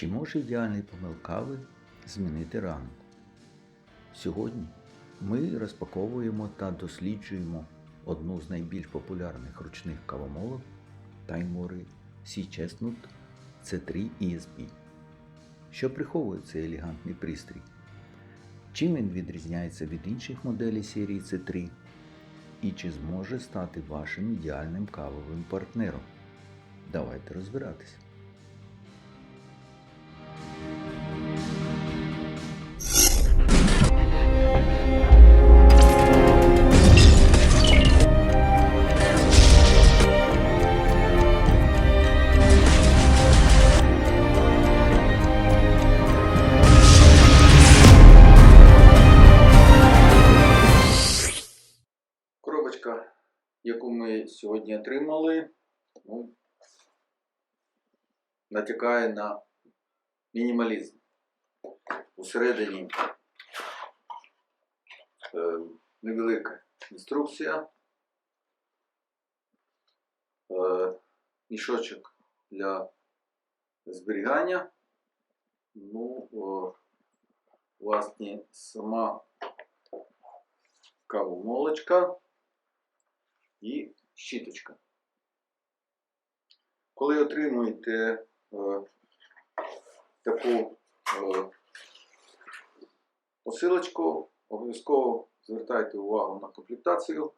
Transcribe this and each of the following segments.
Чи може ідеальний помил кави змінити ранок? Сьогодні ми розпаковуємо та досліджуємо одну з найбільш популярних ручних кавомолок Таймори Chestnut C3 ESP. Що приховує цей елегантний пристрій? Чим він відрізняється від інших моделей серії C3? І чи зможе стати вашим ідеальним кавовим партнером? Давайте розбиратися. Сьогодні отримали, ну, натякає на мінімалізм. Усередині е, невелика інструкція, е, мішочок для зберігання. Ну, о, власне, сама кавомолочка і щіточка. Коли отримуєте е, таку е, посилочку, обов'язково звертайте увагу на комплектацію.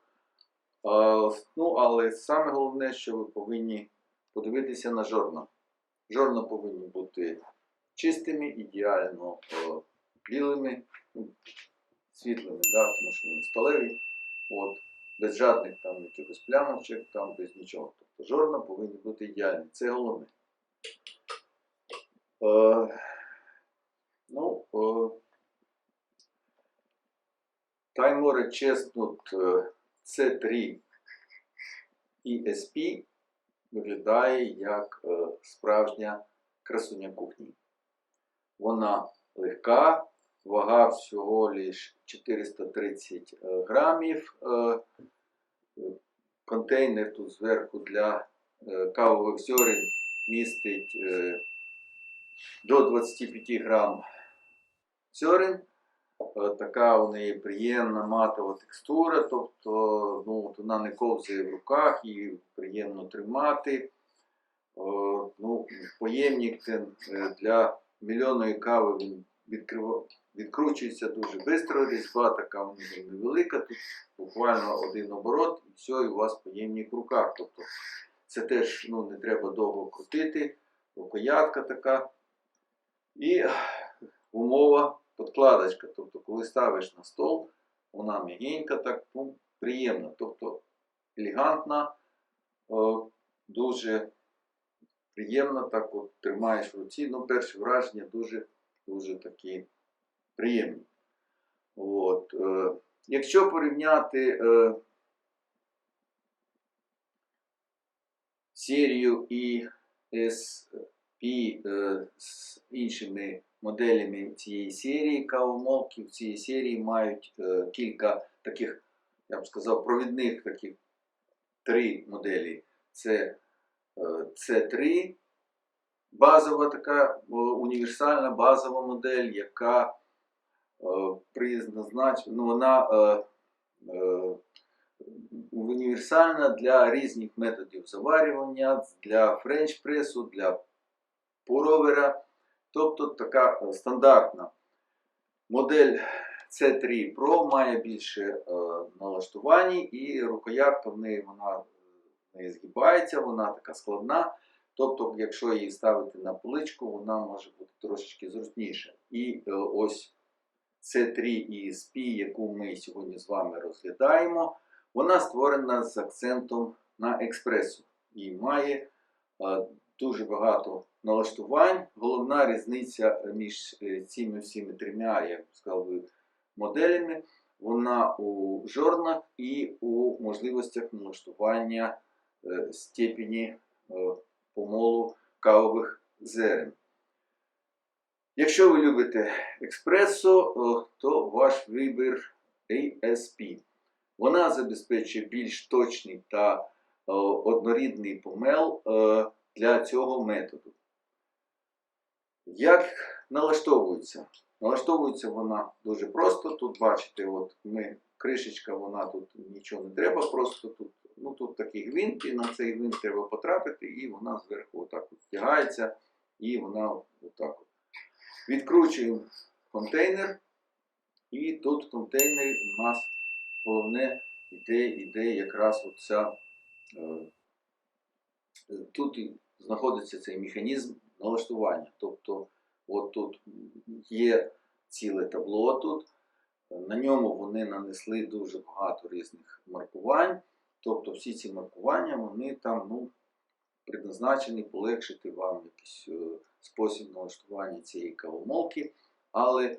А, ну, але саме головне, що ви повинні подивитися на жорна. Жорна повинні бути чистими, ідеально е, білими, ну, світлими, да, тому що вони сталеві. От, без жодних там якихось плямочок, там без нічого. Тобто жорна повинні бути ідеальні. Це головне. Е, ну, е, Таймори Chestnut е, C3 ESP виглядає як е, справжня красуня кухні. Вона легка, вага всього лиш 430 е, грамів. Е, Контейнер тут зверху для е, кавових зерен містить до 25 грам зерен. Така у неї приємна матова текстура, тобто ну, вона не ковзає в руках, її приємно тримати. Ну, поємник для мільйонної кави він відкрив... відкручується дуже швидко, різьба така нього невелика, тут буквально один оборот і все, і у вас поємник в руках. Тобто це теж ну, не треба довго крутити, рукоятка така. І умова подкладочка. Тобто, коли ставиш на стол, вона м'ягенька, так ну, приємна. Тобто елегантна, о, дуже приємна, так от тримаєш в руці. Ну, перші враження дуже, дуже такі приємні. От, е, якщо порівняти е, серію ESP е, з іншими моделями цієї серії, кавомолки в цій серії мають кілька таких, я б сказав, провідних таких три моделі. Це е, C3, базова така універсальна базова модель, яка ну, вона е, е, універсальна для різних методів заварювання, для френч-пресу, для пуровера. Тобто така е, стандартна модель C3 Pro має більше е, налаштувань і рукоятка в неї вона е, неї згибається, вона така складна. Тобто, якщо її ставити на поличку, вона може бути трошечки зручніша. І е, ось C3 ESP, яку ми сьогодні з вами розглядаємо, вона створена з акцентом на експресу і має е, дуже багато налаштувань. Головна різниця між е, цими всіми трьома, я б сказав, моделями, вона у жорнах і у можливостях налаштування е, степені помолу кавових зерен. Якщо ви любите експресо, то ваш вибір ASP. Вона забезпечує більш точний та однорідний помел е, для цього методу. Як налаштовується? Налаштовується вона дуже просто. Тут бачите, от ми, кришечка, вона тут нічого не треба, просто тут, ну, тут такий гвинт, і на цей гвинт треба потрапити, і вона зверху отак от втягається, і вона отак от. Відкручуємо контейнер, і тут в контейнері у нас головне іде, іде якраз оця. Е, тут знаходиться цей механізм налаштування. Тобто, от тут є ціле табло тут, на ньому вони нанесли дуже багато різних маркувань. Тобто всі ці маркування вони там ну, предназначені полегшити вам якийсь е, спосіб налаштування цієї кавомолки. Але е,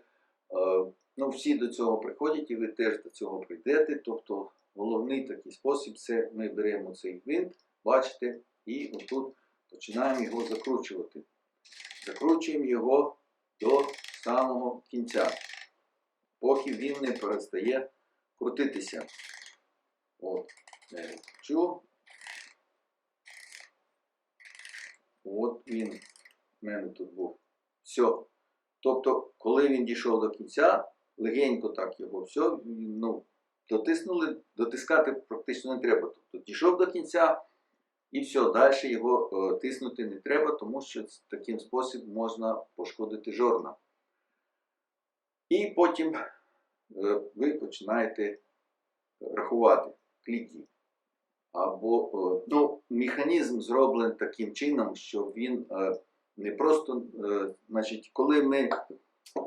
ну, всі до цього приходять і ви теж до цього прийдете. Тобто головний такий спосіб це ми беремо цей гвинт, бачите, і отут починаємо його закручувати. Закручуємо його до самого кінця, поки він не перестає крутитися. От, я. От він в мене тут був. Все. Тобто, коли він дійшов до кінця, легенько так його все, ну, дотиснули, дотискати практично не треба. Тобто дійшов до кінця і все, далі його е, тиснути не треба, тому що таким спосібом можна пошкодити жорна. І потім е, ви починаєте рахувати кліки. Або е, ну, механізм зроблений таким чином, що він е, не просто, е, значить, коли ми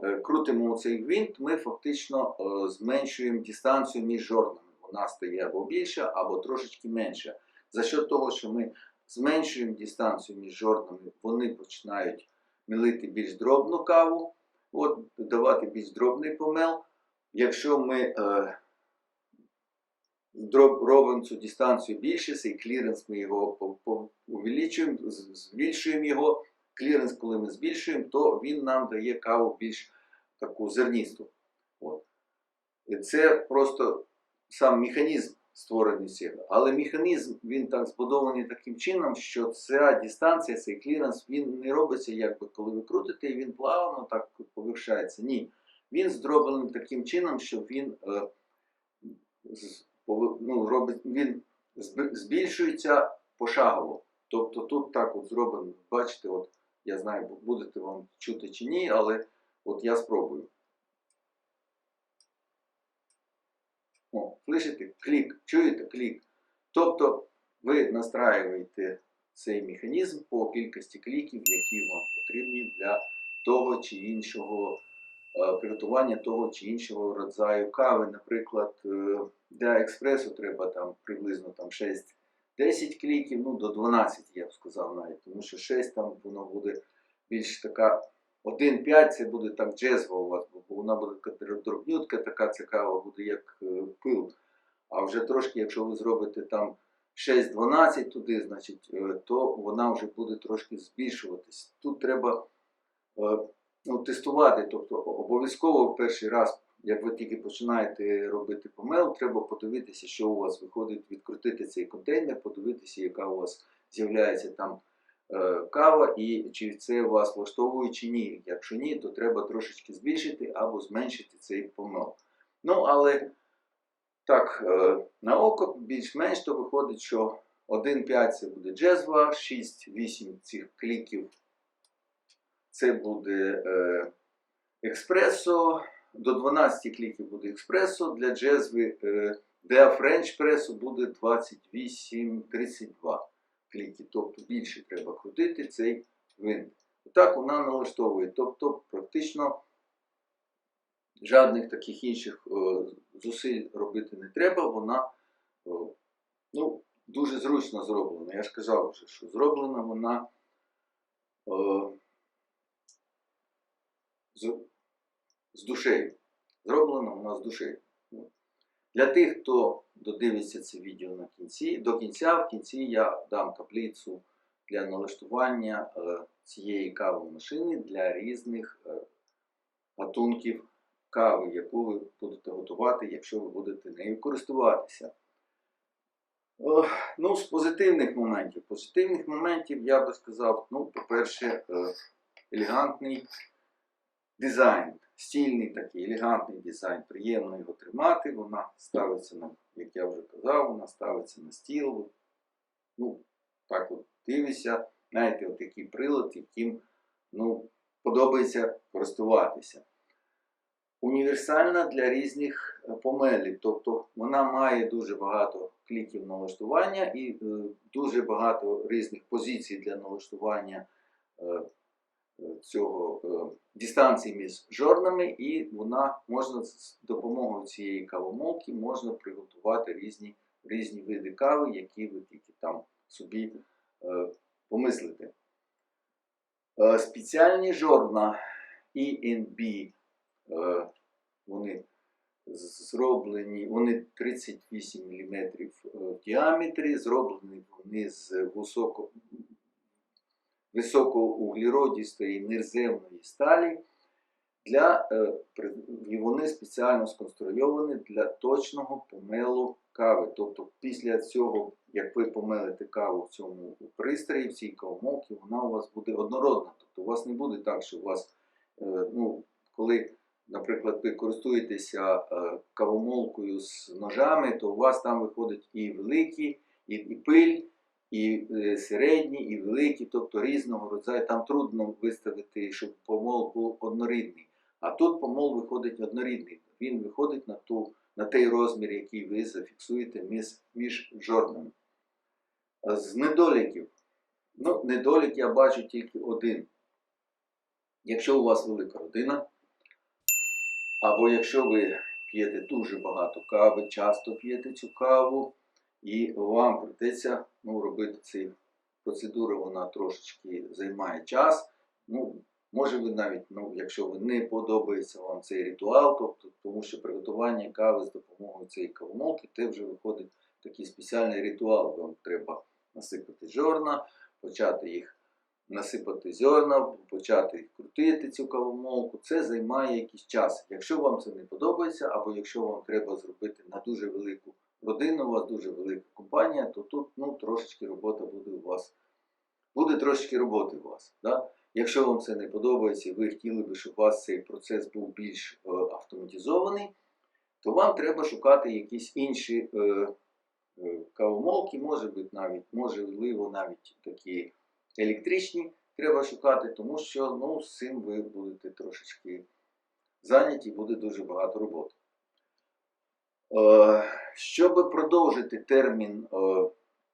е, крутимо цей гвинт, ми фактично е, зменшуємо дистанцію між жорнами. Вона стає або більша, або трошечки менша. За що того, що ми зменшуємо дистанцію між жорнами, вони починають мілити більш дробну каву, от, давати більш дробний помел. Якщо ми е, дроб, робимо цю дистанцію більше, цей кліренс ми його увеличуємо, збільшуємо його. Кліренс, коли ми збільшуємо, то він нам дає каву більш таку зерністу. От. І це просто сам механізм створений цього. Але механізм він так збудований таким чином, що ця дистанція, цей кліренс, він не робиться, якби коли ви крутите, і він плавно так повершається. Ні. Він зроблений таким чином, щоб він е, ну, робить, він збільшується пошагово. Тобто тут так от зроблено, бачите, от я знаю, будете вам чути чи ні, але от я спробую. О, слышите? Клік. Чуєте? Клік. Тобто ви настраюєте цей механізм по кількості кліків, які вам потрібні для того чи іншого е, приготування того чи іншого родзаю кави. Наприклад, е, для експресу треба там приблизно там 6-10 кліків, ну до 12 я б сказав навіть, тому що 6 там воно буде більш така 1-5 це буде так джезва у вас, бо вона буде дробнютка, така цікава буде, як е, пил. А вже трошки, якщо ви зробите там 6-12 туди, значить, е, то вона вже буде трошки збільшуватись. Тут треба е, ну, тестувати, тобто обов'язково перший раз, як ви тільки починаєте робити помел, треба подивитися, що у вас виходить, відкрутити цей контейнер, подивитися, яка у вас з'являється там е, кава, і чи це вас влаштовує чи ні. Якщо ні, то треба трошечки збільшити або зменшити цей помел. Ну, але так, е, на око більш-менш то виходить, що 1,5 це буде джезва, 6-8 цих кліків це буде е, експресо, до 12 кліків буде експресо, для джезви, е, для френч пресу буде 28-32 кліки, тобто більше треба крутити цей винт. Так вона налаштовує, тобто практично жодних таких інших е, зусиль робити не треба, вона е, ну, дуже зручно зроблена. Я ж казав вже, що зроблена вона з, душею. Зроблена вона з душею. Для тих, хто додивиться це відео на кінці, до кінця, в кінці я дам таблицю для налаштування е, цієї кавомашини для різних е, гатунків кави, яку ви будете готувати, якщо ви будете нею користуватися. Ну, з позитивних моментів. Позитивних моментів я би сказав, ну, по-перше, е, елегантний дизайн, стильний такий, елегантний дизайн, приємно його тримати. Вона ставиться на, як я вже казав, вона ставиться на стіл. Ну, так от дивишся, знаєте, от такий прилад, яким ну, подобається користуватися. Універсальна для різних е, помелів, тобто вона має дуже багато кліків налаштування і е, дуже багато різних позицій для налаштування е, цього е, дистанції між жорнами, і вона можна з допомогою цієї кавомолки можна приготувати різні, різні види кави, які ви тільки там собі е, помислите. Е, спеціальні жорна ENB, е, вони зроблені, вони 38 мм в діаметрі, зроблені вони з високо, високоуглеродістої нерземної сталі. Для, е, і вони спеціально сконструйовані для точного помелу кави. Тобто після цього, як ви помелите каву в цьому пристрої, в цій кавомолці, вона у вас буде однородна. Тобто у вас не буде так, що у вас, е, ну, коли, наприклад, ви користуєтеся е, кавомолкою з ножами, то у вас там виходить і великі, і пиль, і е, середні, і великі, тобто різного роdzaju. Там трудно виставити, щоб помол був однорідний. А тут помол виходить однорідний. Він виходить на, ту, на той розмір, який ви зафіксуєте між, між жорнами. З недоліків. Ну, недолік я бачу тільки один. Якщо у вас велика родина, або якщо ви п'єте дуже багато кави, часто п'єте цю каву, і вам прийдеться ну, робити цю процедуру, вона трошечки займає час. Ну, може ви навіть, ну, якщо ви не подобається вам цей ритуал, тобто, тому що приготування кави з допомогою цієї кавомолки, це вже виходить такий спеціальний ритуал. Вам треба насипати жорна, почати їх насипати зерна, почати крутити цю кавомолку. Це займає якийсь час. Якщо вам це не подобається, або якщо вам треба зробити на дуже велику родину, у вас дуже велика компанія, то тут ну, трошечки робота буде у вас. Буде трошечки роботи у вас. Да? Якщо вам це не подобається, ви хотіли би, щоб у вас цей процес був більш е, автоматизований, то вам треба шукати якісь інші е, е, кавомолки, може бути навіть, можливо, навіть такі електричні треба шукати, тому що ну, з цим ви будете трошечки зайняті, буде дуже багато роботи. Е, щоб продовжити термін е,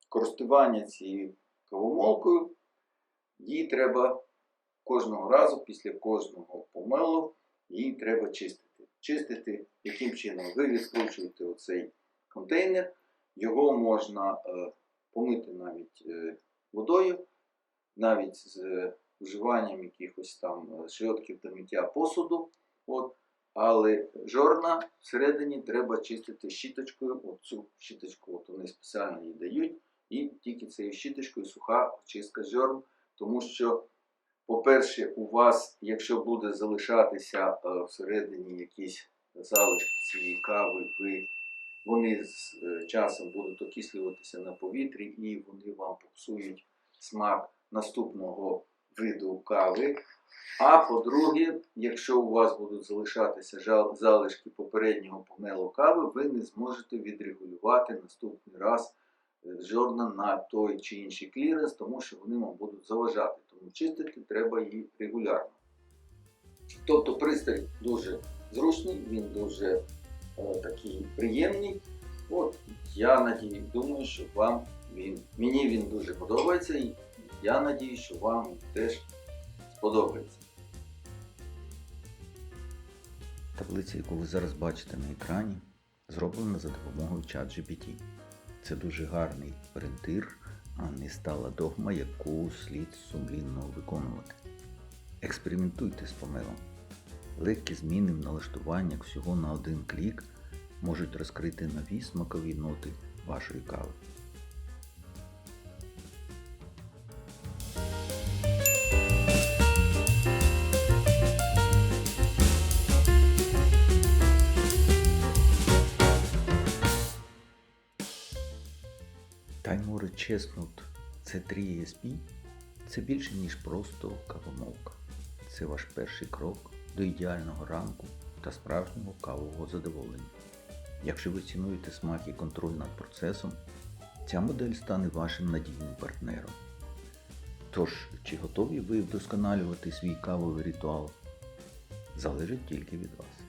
користування цією кавомолкою, її треба кожного разу після кожного помилу її треба чистити. Чистити яким чином? Ви відкручуєте оцей контейнер, його можна е, помити навіть водою, навіть з вживанням якихось там шрьотків для миття посуду. От. Але жорна всередині треба чистити щіточкою. Оцю щіточку от вони спеціально її дають. І тільки цією щіточкою суха очистка жорн, тому що, по-перше, у вас, якщо буде залишатися е, всередині якісь залишки цієї кави, ви, вони з е, часом будуть окислюватися на повітрі і вони вам попсують смак наступного виду кави. А по-друге, якщо у вас будуть залишатися залишки попереднього помелу кави, ви не зможете відрегулювати наступний раз е, жорна на той чи інший кліренс, тому що вони вам будуть заважати. Тому чистити треба її регулярно. Тобто пристрій дуже зручний, він дуже е, такий приємний. От я надію, думаю, що вам він мені він дуже подобається, і я надію, що вам теж сподобається. Таблиця, яку ви зараз бачите на екрані, зроблена за допомогою ChatGPT. Це дуже гарний орієнтир, а не стала догма, яку слід сумлінно виконувати. Експериментуйте з помилом. Легкі зміни в налаштуваннях всього на один клік можуть розкрити нові смакові ноти вашої кави. Chestnut C3 ESP це більше, ніж просто кавомолка. це ваш перший крок до ідеального ранку та справжнього кавового задоволення. Якщо ви цінуєте смак і контроль над процесом, ця модель стане вашим надійним партнером. Тож, чи готові ви вдосконалювати свій кавовий ритуал? Залежить тільки від вас.